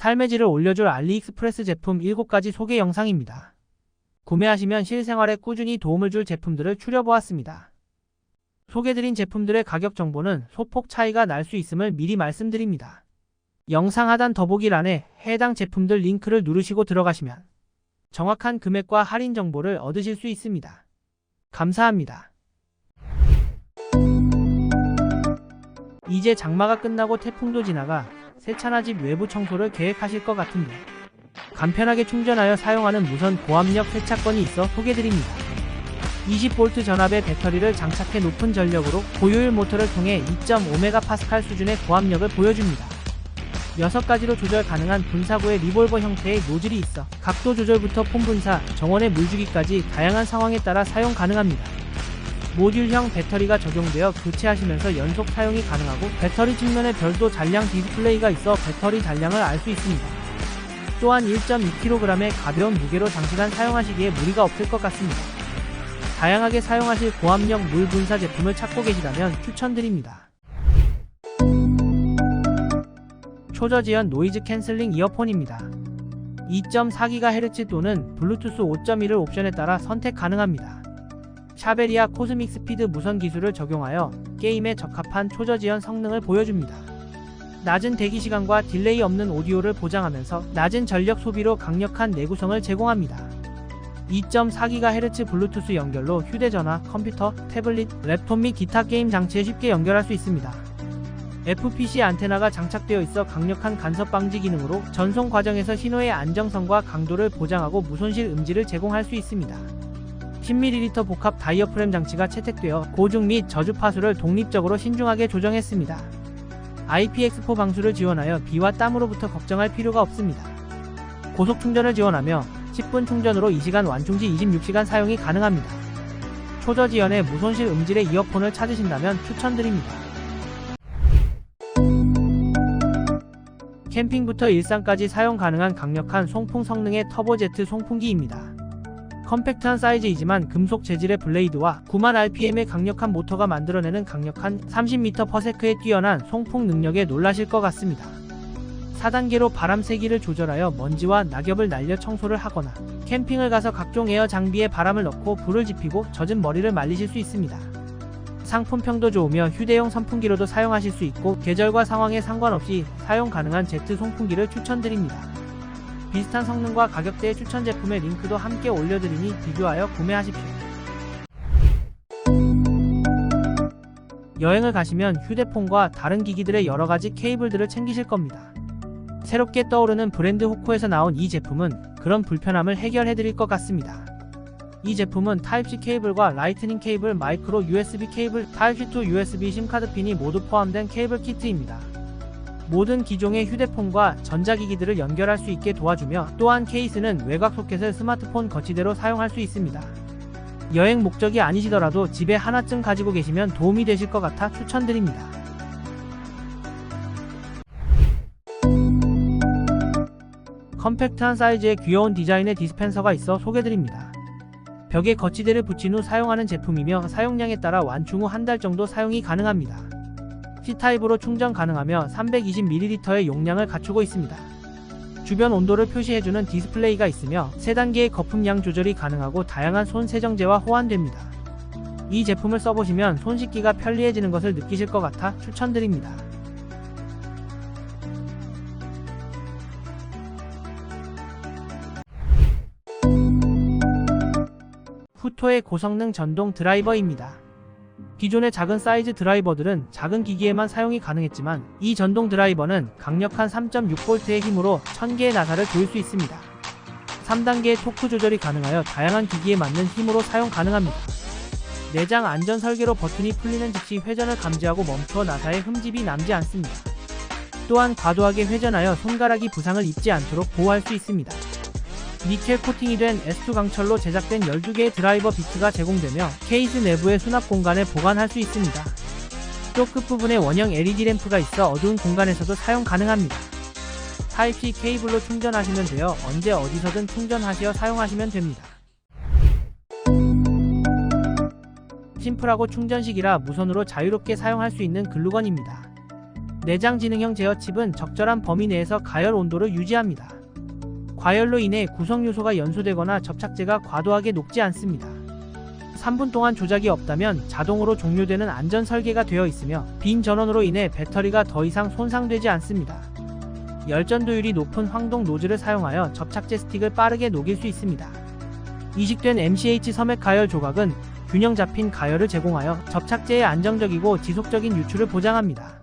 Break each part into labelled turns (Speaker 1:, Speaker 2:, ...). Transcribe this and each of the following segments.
Speaker 1: 삶의 질을 올려줄 알리익스프레스 제품 7가지 소개 영상입니다. 구매하시면 실생활에 꾸준히 도움을 줄 제품들을 추려보았습니다. 소개드린 제품들의 가격 정보는 소폭 차이가 날 수 있음을 미리 말씀드립니다. 영상 하단 더보기란에 해당 제품들 링크를 누르시고 들어가시면 정확한 금액과 할인 정보를 얻으실 수 있습니다. 감사합니다. 이제 장마가 끝나고 태풍도 지나가 세차나 집 외부 청소를 계획하실 것 같은데 간편하게 충전하여 사용하는 무선 고압력 세차건이 있어 소개드립니다. 20V 전압의 배터리를 장착해 높은 전력으로 고효율 모터를 통해 2.5메가파스칼 수준의 고압력을 보여줍니다. 6가지로 조절 가능한 분사구의 리볼버 형태의 노즐이 있어 각도 조절부터 폼 분사, 정원의 물주기까지 다양한 상황에 따라 사용 가능합니다. 모듈형 배터리가 적용되어 교체하시면서 연속 사용이 가능하고 배터리 측면에 별도 잔량 디스플레이가 있어 배터리 잔량을 알 수 있습니다. 또한 1.2kg의 가벼운 무게로 장시간 사용하시기에 무리가 없을 것 같습니다. 다양하게 사용하실 고압력 물 분사 제품을 찾고 계시다면 추천드립니다. 초저지연 노이즈 캔슬링 이어폰입니다. 2.4GHz 또는 블루투스 5.1을 옵션에 따라 선택 가능합니다. 샤베리아 코스믹 스피드 무선 기술을 적용하여 게임에 적합한 초저지연 성능을 보여줍니다. 낮은 대기 시간과 딜레이 없는 오디오를 보장하면서 낮은 전력 소비로 강력한 내구성을 제공합니다. 2.4GHz 블루투스 연결로 휴대전화, 컴퓨터, 태블릿, 랩톱 및 기타 게임 장치에 쉽게 연결할 수 있습니다. FPC 안테나가 장착되어 있어 강력한 간섭 방지 기능으로 전송 과정에서 신호의 안정성과 강도를 보장하고 무손실 음질을 제공할 수 있습니다. 10ml 복합 다이어프램 장치가 채택되어 고중 및 저주 파수를 독립적으로 신중하게 조정했습니다. IPX4 방수를 지원하여 비와 땀으로부터 걱정할 필요가 없습니다. 고속 충전을 지원하며 10분 충전으로 2시간 완충 시 26시간 사용이 가능합니다. 초저지연의 무손실 음질의 이어폰을 찾으신다면 추천드립니다. 캠핑부터 일상까지 사용 가능한 강력한 송풍 성능의 터보제트 송풍기입니다. 컴팩트한 사이즈이지만 금속 재질의 블레이드와 9만 RPM의 강력한 모터가 만들어내는 강력한 30m/s의 뛰어난 송풍 능력에 놀라실 것 같습니다. 4단계로 바람 세기를 조절하여 먼지와 낙엽을 날려 청소를 하거나 캠핑을 가서 각종 에어 장비에 바람을 넣고 불을 지피고 젖은 머리를 말리실 수 있습니다. 상품평도 좋으며 휴대용 선풍기로도 사용하실 수 있고 계절과 상황에 상관없이 사용 가능한 제트 송풍기를 추천드립니다. 비슷한 성능과 가격대의 추천 제품의 링크도 함께 올려드리니 비교하여 구매하십시오. 여행을 가시면 휴대폰과 다른 기기들의 여러 가지 케이블들을 챙기실 겁니다. 새롭게 떠오르는 브랜드 호코에서 나온 이 제품은 그런 불편함을 해결해 드릴 것 같습니다. 이 제품은 타입C 케이블과 라이트닝 케이블, 마이크로 USB 케이블, 타입C to USB 심카드 핀이 모두 포함된 케이블 키트입니다. 모든 기종의 휴대폰과 전자기기들을 연결할 수 있게 도와주며 또한 케이스는 외곽 소켓을 스마트폰 거치대로 사용할 수 있습니다. 여행 목적이 아니시더라도 집에 하나쯤 가지고 계시면 도움이 되실 것 같아 추천드립니다. 컴팩트한 사이즈의 귀여운 디자인의 디스펜서가 있어 소개드립니다. 벽에 거치대를 붙인 후 사용하는 제품이며 사용량에 따라 완충 후 한 달 정도 사용이 가능합니다. C타입으로 충전 가능하며 320ml의 용량을 갖추고 있습니다. 주변 온도를 표시해주는 디스플레이가 있으며 3단계의 거품량 조절이 가능하고 다양한 손 세정제와 호환됩니다. 이 제품을 써보시면 손 씻기가 편리해지는 것을 느끼실 것 같아 추천드립니다. 후토의 고성능 전동 드라이버입니다. 기존의 작은 사이즈 드라이버들은 작은 기기에만 사용이 가능했지만 이 전동 드라이버는 강력한 3.6V의 힘으로 1000개의 나사를 조일 수 있습니다. 3단계의 토크 조절이 가능하여 다양한 기기에 맞는 힘으로 사용 가능합니다. 내장 안전 설계로 버튼이 풀리는 즉시 회전을 감지하고 멈춰 나사에 흠집이 남지 않습니다. 또한 과도하게 회전하여 손가락이 부상을 입지 않도록 보호할 수 있습니다. 니켈 코팅이 된 S2 강철로 제작된 12개의 드라이버 비트가 제공되며 케이스 내부의 수납 공간에 보관할 수 있습니다. 또 끝부분에 원형 LED 램프가 있어 어두운 공간에서도 사용 가능합니다. 타입C 케이블로 충전하시면 되어 언제 어디서든 충전하시어 사용하시면 됩니다. 심플하고 충전식이라 무선으로 자유롭게 사용할 수 있는 글루건입니다. 내장 지능형 제어 칩은 적절한 범위 내에서 가열 온도를 유지합니다. 과열로 인해 구성 요소가 연소되거나 접착제가 과도하게 녹지 않습니다. 3분 동안 조작이 없다면 자동으로 종료되는 안전 설계가 되어 있으며 빈 전원으로 인해 배터리가 더 이상 손상되지 않습니다. 열전도율이 높은 황동 노즐을 사용하여 접착제 스틱을 빠르게 녹일 수 있습니다. 이식된 MCH 섬액 가열 조각은 균형 잡힌 가열을 제공하여 접착제의 안정적이고 지속적인 유출을 보장합니다.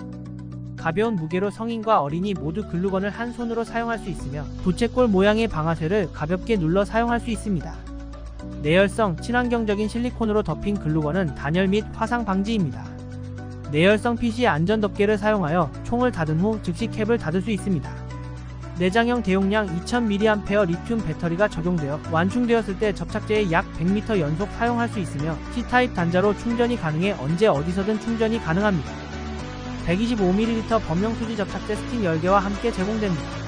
Speaker 1: 가벼운 무게로 성인과 어린이 모두 글루건을 한 손으로 사용할 수 있으며 부채꼴 모양의 방아쇠를 가볍게 눌러 사용할 수 있습니다. 내열성, 친환경적인 실리콘으로 덮인 글루건은 단열 및 화상 방지입니다. 내열성 PC 안전 덮개를 사용하여 총을 닫은 후 즉시 캡을 닫을 수 있습니다. 내장형 대용량 2000mAh 리튬 배터리가 적용되어 완충되었을 때 접착제에 약 100m 연속 사용할 수 있으며 C타입 단자로 충전이 가능해 언제 어디서든 충전이 가능합니다. 125ml 범용 수지 접착제 스틱 10개와 함께 제공됩니다.